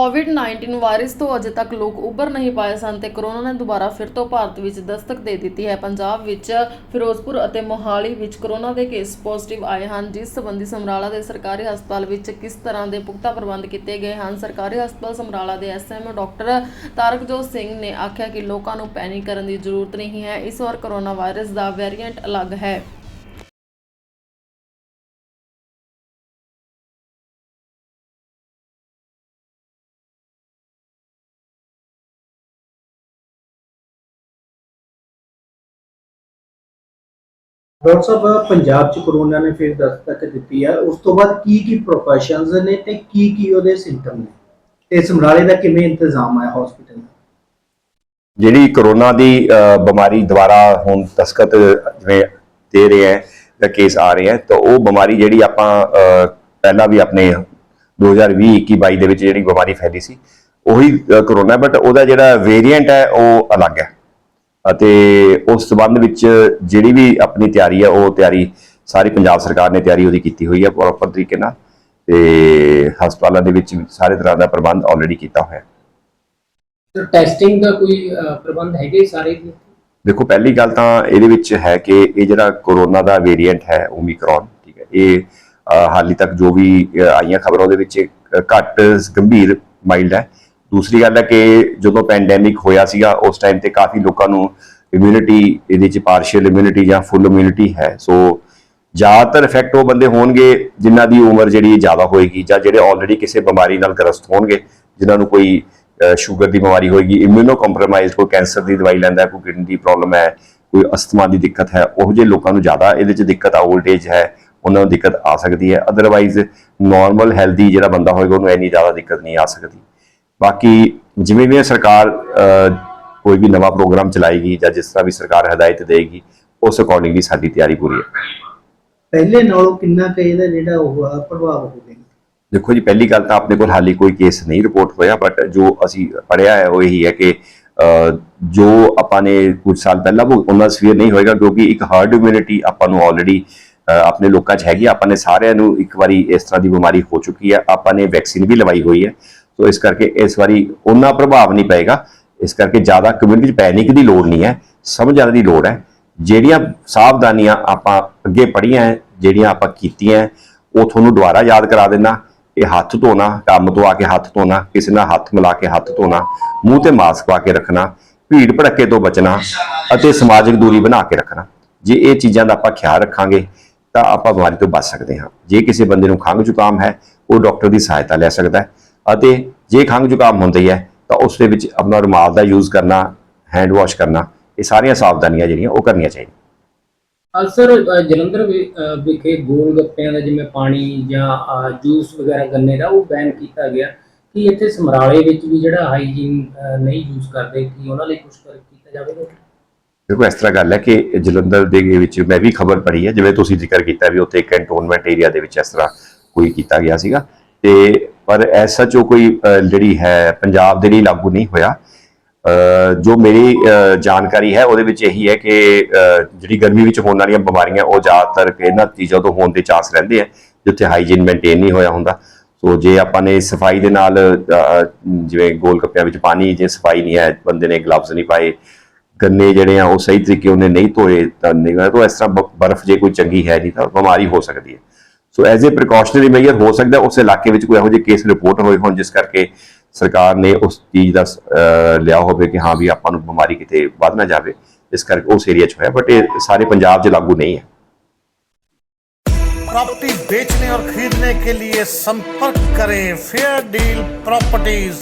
ਕੋਵਿਡ-19 virus ਤੋਂ ਅਜੇ ਤੱਕ ਲੋਕ ਉੱਭਰ ਨਹੀਂ ਪਾਏ ਸਨ ਤੇ ਕਰੋਨਾ ਨੇ ਦੁਬਾਰਾ ਫਿਰ ਤੋਂ ਭਾਰਤ ਵਿੱਚ ਦਸਤਕ ਦੇ ਦਿੱਤੀ ਹੈ। ਪੰਜਾਬ ਵਿੱਚ ਫਿਰੋਜ਼ਪੁਰ ਅਤੇ ਮੋਹਾਲੀ ਵਿੱਚ ਕਰੋਨਾ ਦੇ ਕੇਸ ਪੋਜ਼ਿਟਿਵ ਆਏ ਹਨ। ਜਿਸ ਸੰਬੰਧੀ ਸਮਰਾਲਾ ਦੇ ਸਰਕਾਰੀ ਹਸਪਤਾਲ ਵਿੱਚ ਕਿਸ ਤਰ੍ਹਾਂ ਦੇ ਪੁਖਤਾ ਪ੍ਰਬੰਧ ਕੀਤੇ ਗਏ ਹਨ? ਸਰਕਾਰੀ ਹਸਪਤਾਲ ਸਮਰਾਲਾ ਦੇ ਐਸਐਮਓ ਡਾਕਟਰ ਤਾਰਕਜੋਤ ਸਿੰਘ ਨੇ ਆਖਿਆ ਕਿ ਲੋਕਾਂ ਨੂੰ ਪੈਨਿਕ ਕਰਨ ਦੀ ਜ਼ਰੂਰਤ ਨਹੀਂ ਹੈ। ਇਸ ਵਾਰ ਕਰੋਨਾ ਵਾਇਰਸ ਦਾ ਵੇਰੀਐਂਟ ਅਲੱਗ ਹੈ। ਡਾਕਟਰ ਸਾਹਿਬ ਪੰਜਾਬ ਚ ਕਰੋਨਾ ਨੇ ਫਿਰ ਦਸਤਕ ਦਿੱਤੀ ਹੈ ਉਸ ਤੋਂ ਬਾਅਦ ਕੀ ਕੀ ਪ੍ਰੋਫੈਸ਼ਨਸ ਨੇ ਤੇ ਕੀ ਕੀ ਉਹਦੇ ਸਿੰਪਟਮ ਨੇ? ਤੇ ਸਮਰਾਲੇ ਦਾ ਕਿਵੇਂ ਇੰਤਜ਼ਾਮ ਹੈ ਹਸਪੀਟਲ ਦਾ? ਜਿਹੜੀ ਕਰੋਨਾ ਦੀ ਅ, ਬਿਮਾਰੀ ਦੁਆਰਾ ਹੁਣ ਦਸਤਕ ਜਿਵੇਂ ਦੇ ਰਹੇ ਹੈ ਜਾਂ ਕੇਸ ਆ ਰਹੇ ਹੈ ਤਾਂ ਉਹ ਬਿਮਾਰੀ ਜਿਹੜੀ ਆਪਾਂ ਅ, ਪਹਿਲਾਂ ਵੀ ਆਪਣੇ 2020 21 22 ਦੇ ਵਿੱਚ ਜਿਹੜੀ ਬਿਮਾਰੀ ਫੈਲੀ ਸੀ ਉਹੀ ਅ, ਕਰੋਨਾ ਬਟ ਉਹਦਾ ਜਿਹੜਾ ਵੇਰੀਐਂਟ ਹੈ ਉਹ ਅਲੱਗ ਹੈ। ਅਤੇ ਉਸ ਸਬੰਧ ਵਿੱਚ ਜਿਹੜੀ ਵੀ ਆਪਣੀ ਤਿਆਰੀ ਹੈ ਉਹ ਤਿਆਰੀ ਸਾਰੀ ਪੰਜਾਬ ਸਰਕਾਰ ਨੇ ਤਿਆਰੀ ਉਹਦੀ ਕੀਤੀ ਹੋਈ ਹੈ ਪ੍ਰੋਪਰ ਤਰੀਕੇ ਨਾਲ ਤੇ ਹਸਪਤਾਲਾਂ ਦੇ ਵਿੱਚ ਸਾਰੇ ਤਰ੍ਹਾਂ ਦਾ ਪ੍ਰਬੰਧ ਆਲਰੇਡੀ ਕੀਤਾ ਹੋਇਆ ਹੈ ਸਰ ਟੈਸਟਿੰਗ ਦਾ ਕੋਈ ਪ੍ਰਬੰਧ ਹੈਗੇ ਸਾਰੇ? ਦੇਖੋ ਪਹਿਲੀ ਗੱਲ ਤਾਂ ਇਹਦੇ ਵਿੱਚ ਹੈ ਕਿ ਇਹ ਜਿਹੜਾ ਕੋਰੋਨਾ ਦਾ ਵੇਰੀਐਂਟ ਹੈ ਓਮਿਕਰੋਨ ਠੀਕ ਹੈ ਇਹ ਹਾਲੀ ਤੱਕ ਜੋ ਵੀ ਆਈਆਂ ਖਬਰਾਂ ਉਹਦੇ ਵਿੱਚ ਘੱਟ ਗੰਭੀਰ ਮਾਈਲਡ ਹੈ ਦੂਸਰੀ ਗੱਲ ਹੈ ਕਿ ਜਦੋਂ ਪੈਂਡੈਮਿਕ ਹੋਇਆ ਸੀਗਾ, ਉਸ ਟਾਈਮ ਤੇ ਕਾਫੀ ਲੋਕਾਂ ਨੂੰ ਇਮਿਊਨਿਟੀ ਇਹਦੇ ਚ ਪਾਰਸ਼ੀਅਲ ਇਮਿਊਨਿਟੀ ਜਾਂ ਫੁੱਲ ਇਮਿਊਨਿਟੀ ਹੈ। ਸੋ ਜ਼ਿਆਦਾਤਰ ਇਫੈਕਟ ਉਹ ਬੰਦੇ ਹੋਣਗੇ ਜਿਨ੍ਹਾਂ ਦੀ ਉਮਰ ਜਿਹੜੀ ਜ਼ਿਆਦਾ ਹੋਏਗੀ ਜਾਂ ਜਿਹੜੇ ਆਲਰੇਡੀ ਕਿਸੇ ਬਿਮਾਰੀ ਨਾਲ ਗ੍ਰਸਤ ਹੋਣਗੇ, ਜਿਨ੍ਹਾਂ ਨੂੰ ਕੋਈ ਸ਼ੂਗਰ ਦੀ ਬਿਮਾਰੀ ਹੋਏਗੀ ਇਮਿਊਨੋ ਕੰਪਰੋਮਾਈਜ਼ ਕੋਈ ਕੈਂਸਰ ਦੀ ਦਵਾਈ ਲੈਂਦਾ, ਕੋਈ ਕਿਡਨੀ ਦੀ ਪ੍ਰੋਬਲਮ ਹੈ, ਕੋਈ ਅਸਥਮਾ ਦੀ ਦਿੱਕਤ ਹੈ, ਉਹ ਜਿਹੇ ਲੋਕਾਂ ਨੂੰ ਜ਼ਿਆਦਾ ਇਹਦੇ 'ਚ ਦਿੱਕਤ ਆ 올ਡ ਏਜ ਹੈ, ਉਹਨਾਂ ਨੂੰ ਦਿੱਕਤ ਆ ਸਕਦੀ ਹੈ। ਅਦਰਵਾਈਜ਼ ਨਾਰਮਲ ਹੈਲਦੀ ਜਿਹੜਾ ਬੰਦਾ ਹੋਏਗਾ, ਉਹਨੂੰ ਇੰਨੀ ਜ਼ਿਆਦਾ ਦਿੱਕਤ ਨਹੀਂ ਆ ਸਕਦੀ। ਬਾਕੀ ਜਿਵੇਂ ਵੀ ਸਰਕਾਰ ਕੋਈ ਵੀ ਨਵਾਂ ਪ੍ਰੋਗਰਾਮ ਚਲਾਏਗੀ ਜਾਂ ਜਿਸ ਤਰ੍ਹਾਂ ਵੀ ਸਰਕਾਰ ਹਦਾਇਤ ਦੇਗੀ ਉਸ ਅਕੋਰਡਿੰਗਲੀ ਸਾਡੀ ਤਿਆਰੀ ਪੂਰੀ ਹੈ। ਪਹਿਲੇ ਨਾਲੋਂ ਕਿੰਨਾ ਕੁ ਇਹਦਾ ਜਿਹੜਾ ਉਹ ਪ੍ਰਭਾਵ ਹੋਵੇਗਾ ਦੇਖੋ ਜੀ ਪਹਿਲੀ ਗੱਲ ਤਾਂ ਆਪਣੇ ਕੋਲ ਹਾਲੀ ਕੋਈ ਕੇਸ ਨਹੀਂ ਰਿਪੋਰਟ ਹੋਇਆ ਬਟ ਜੋ ਅਸੀਂ ਪੜਿਆ ਹੈ ਉਹ ਇਹੀ ਹੈ ਕਿ ਜੋ ਆਪਾਂ ਨੇ ਕੁਝ ਸਾਲ ਪਹਿਲਾਂ ਉਹ ਉਹਨਾਂ ਸਵੀਅਰ ਨਹੀਂ ਹੋਏਗਾ ਕਿਉਂਕਿ ਇੱਕ ਹਾਰਡ ਇਮਿਊਨਿਟੀ ਆਪਾਂ ਨੂੰ ਆਲਰੇਡੀ ਆਪਣੇ ਲੋਕਾਂ 'ਚ ਹੈਗੀ ਆਪਾਂ ਨੇ ਸਾਰਿਆਂ ਨੂੰ ਇੱਕ ਵਾਰੀ ਇਸ ਤਰ੍ਹਾਂ ਦੀ ਬਿਮਾਰੀ ਹੋ ਚੁੱਕੀ ਹੈ। ਆਪਾਂ ਨੇ ਵੈਕਸੀਨ ਵੀ ਲਵਾਈ ਹੋਈ ਹੈ। ਸੋ ਇਸ ਕਰਕੇ ਇਸ ਵਾਰੀ ਉਹਨਾਂ ਪ੍ਰਭਾਵ ਨਹੀਂ ਪਏਗਾ। ਇਸ ਕਰਕੇ ਜ਼ਿਆਦਾ ਕਮਿਊਨਿਟੀ 'ਚ ਪੈਨਿਕ ਦੀ ਲੋੜ ਨਹੀਂ ਹੈ। ਸਮਝਣ ਦੀ ਲੋੜ ਹੈ। ਜਿਹੜੀਆਂ ਸਾਵਧਾਨੀਆਂ ਆਪਾਂ ਅੱਗੇ ਪੜੀਆਂ ਹੈ ਜਿਹੜੀਆਂ ਆਪਾਂ ਕੀਤੀਆਂ ਹੈ, ਉਹ ਤੁਹਾਨੂੰ ਦੁਬਾਰਾ ਯਾਦ ਕਰਾ ਦੇਣਾ ਇਹ ਹੱਥ ਧੋਣਾ ਕੰਮ ਤੋਂ ਆ ਕੇ ਹੱਥ ਧੋਣਾ ਕਿਸੇ ਨਾਲ ਹੱਥ ਮਿਲਾ ਕੇ ਹੱਥ ਧੋਣਾ ਮੂੰਹ ਤੇ ਮਾਸਕ ਪਾ ਕੇ ਰੱਖਣਾ ਭੀੜ ਭੜੱਕੇ ਤੋਂ ਬਚਣਾ ਅਤੇ ਸਮਾਜਿਕ ਦੂਰੀ ਬਣਾ ਕੇ ਰੱਖਣਾ। ਜੇ ਇਹ ਚੀਜ਼ਾਂ ਦਾ ਆਪਾਂ ਖਿਆਲ ਰੱਖਾਂਗੇ ਤਾਂ ਆਪਾਂ ਬਿਮਾਰੀ ਤੋਂ ਬਚ ਸਕਦੇ ਹਾਂ। ਜੇ ਕਿਸੇ ਬੰਦੇ ਨੂੰ ਖੰਘ ਜ਼ੁਕਾਮ ਹੈ ਉਹ ਡਾਕਟਰ ਦੀ ਸਹਾਇਤਾ ਲੈ ਸਕਦਾ ਹੈ। ਅਤੇ ਜੇ ਖੰਘ ਜ਼ੁਕਾਮ ਹੁੰਦੀ ਹੈ ਤਾਂ ਉਸ ਦੇ ਵਿੱਚ ਆਪਣਾ ਰੁਮਾਲ ਦਾ ਯੂਜ਼ ਕਰਨਾ ਹੈਂਡ ਵਾਸ਼ ਕਰਨਾ ਇਹ ਸਾਰੀਆਂ ਸਾਵਧਾਨੀਆਂ ਜਿਹੜੀਆਂ ਉਹ ਕਰਨੀਆਂ ਚਾਹੀਦੀਆਂ। ਅਹ, ਸਰ ਅਹ, ਜਲੰਧਰ ਵਿਖੇ ਗੋਲ ਗੱਪਿਆਂ ਦਾ ਜਿਵੇਂ ਪਾਣੀ ਜਾਂ ਜੂਸ ਵਗੈਰਾ ਗੰਨੇ ਦਾ ਉਹ ਬੈਨ ਕੀਤਾ ਗਿਆ। ਕਿ ਇੱਥੇ ਸਮਰਾਲੇ ਵਿੱਚ ਵੀ ਜਿਹੜਾ ਹਾਈਜੀਨ ਨਹੀਂ ਯੂਜ਼ ਕਰਦੇ ਕਿ ਉਹਨਾਂ ਲਈ ਕੁਝ ਕੀਤਾ ਜਾਵੇਗਾ? ਦੇਖੋ ਇਸ ਤਰ੍ਹਾਂ ਗੱਲ ਹੈ ਕਿ ਜਲੰਧਰ ਦੇ ਵਿੱਚ ਮੈਂ ਵੀ ਖਬਰ ਪੜ੍ਹੀ ਹੈ ਜਿਵੇਂ ਤੁਸੀਂ ਜ਼ਿਕਰ ਕੀਤਾ ਵੀ ਉੱਥੇ ਕੈਂਟੋਨਮੈਂਟ ਏਰੀਆ ਦੇ ਵਿੱਚ ਇਸ ਤਰ੍ਹਾਂ ਕੋਈ ਕੀਤਾ ਗਿਆ ਸੀਗਾ। ਤੇ ਪਰ ਐਸਾ ਜੋ ਕੋਈ ਜਿਹੜੀ ਹੈ, ਪੰਜਾਬ ਦੇ ਲਈ ਲਾਗੂ ਨਹੀਂ ਹੋਇਆ। ਜੋ ਮੇਰੀ ਜਾਣਕਾਰੀ ਹੈ, ਉਹਦੇ ਵਿੱਚ ਇਹੀ ਹੈ ਕਿ ਜਿਹੜੀ ਗਰਮੀ ਵਿੱਚ ਹੋਣ ਵਾਲੀਆਂ ਬਿਮਾਰੀਆਂ, ਉਹ ਜ਼ਿਆਦਾਤਰ ਇਹਨਾਂ ਚੀਜ਼ਾਂ ਤੋਂ ਹੋਣ ਦੇ ਚਾਂਸ ਰਹਿੰਦੇ ਆ, ਜਿੱਥੇ ਹਾਈਜੀਨ ਮੇਨਟੇਨ ਨਹੀਂ ਹੋਇਆ ਹੁੰਦਾ। ਸੋ ਜੇ ਆਪਾਂ ਨੇ ਸਫ਼ਾਈ ਦੇ ਨਾਲ ਜਿਵੇਂ ਗੋਲ ਕੱਪਿਆਂ ਵਿੱਚ ਪਾਣੀ, ਜੇ ਸਫ਼ਾਈ ਨਹੀਂ ਹੈ, ਬੰਦੇ ਨੇ ਗਲਵਜ਼ ਨਹੀਂ ਪਾਏ, ਗੰਨੇ ਜਿਹੜੇ ਆ, ਉਹ ਸਹੀ ਤਰੀਕੇ ਉਹਨੇ ਨਹੀਂ ਧੋਏ, ਤਾਂ ਨਹੀਂ, ਤੋਂ ਇਸ ਤਰ੍ਹਾਂ ਬ- ਬਰਫ਼ ਜੇ ਕੋਈ ਚੰਗੀ ਹੈ ਨਹੀਂ, ਤਾਂ ਬਿਮਾਰੀ ਹੋ ਸਕਦੀ ਹੈ। so as a precautionary measure ਹੋ ਸਕਦਾ ਉਸ ਇਲਾਕੇ ਵਿੱਚ ਕੋਈ ਇਹੋ ਜਿਹੇ ਕੇਸ ਰਿਪੋਰਟ ਹੋਏ ਹੋਣ ਜਿਸ ਕਰਕੇ ਸਰਕਾਰ ਨੇ ਉਸ ਚੀਜ਼ ਦਾ ਅਹ, ਲਿਆ ਹੋਵੇ ਕਿ ਹਾਂ ਵੀ ਆਪਾਂ ਨੂੰ ਬਿਮਾਰੀ ਕਿਤੇ ਵੱਧ ਨਾ ਜਾਵੇ ਇਸ ਕਰਕੇ ਉਸ ਏਰੀਆ 'ਚ ਹੋਇਆ ਬਟ ਇਹ ਸਾਰੇ ਪੰਜਾਬ 'ਚ ਲਾਗੂ ਨਹੀਂ ਹੈ प्रॉपर्टी बेचने और खरीदने के लिए संपर्क करें फेयर डील प्रॉपर्टीज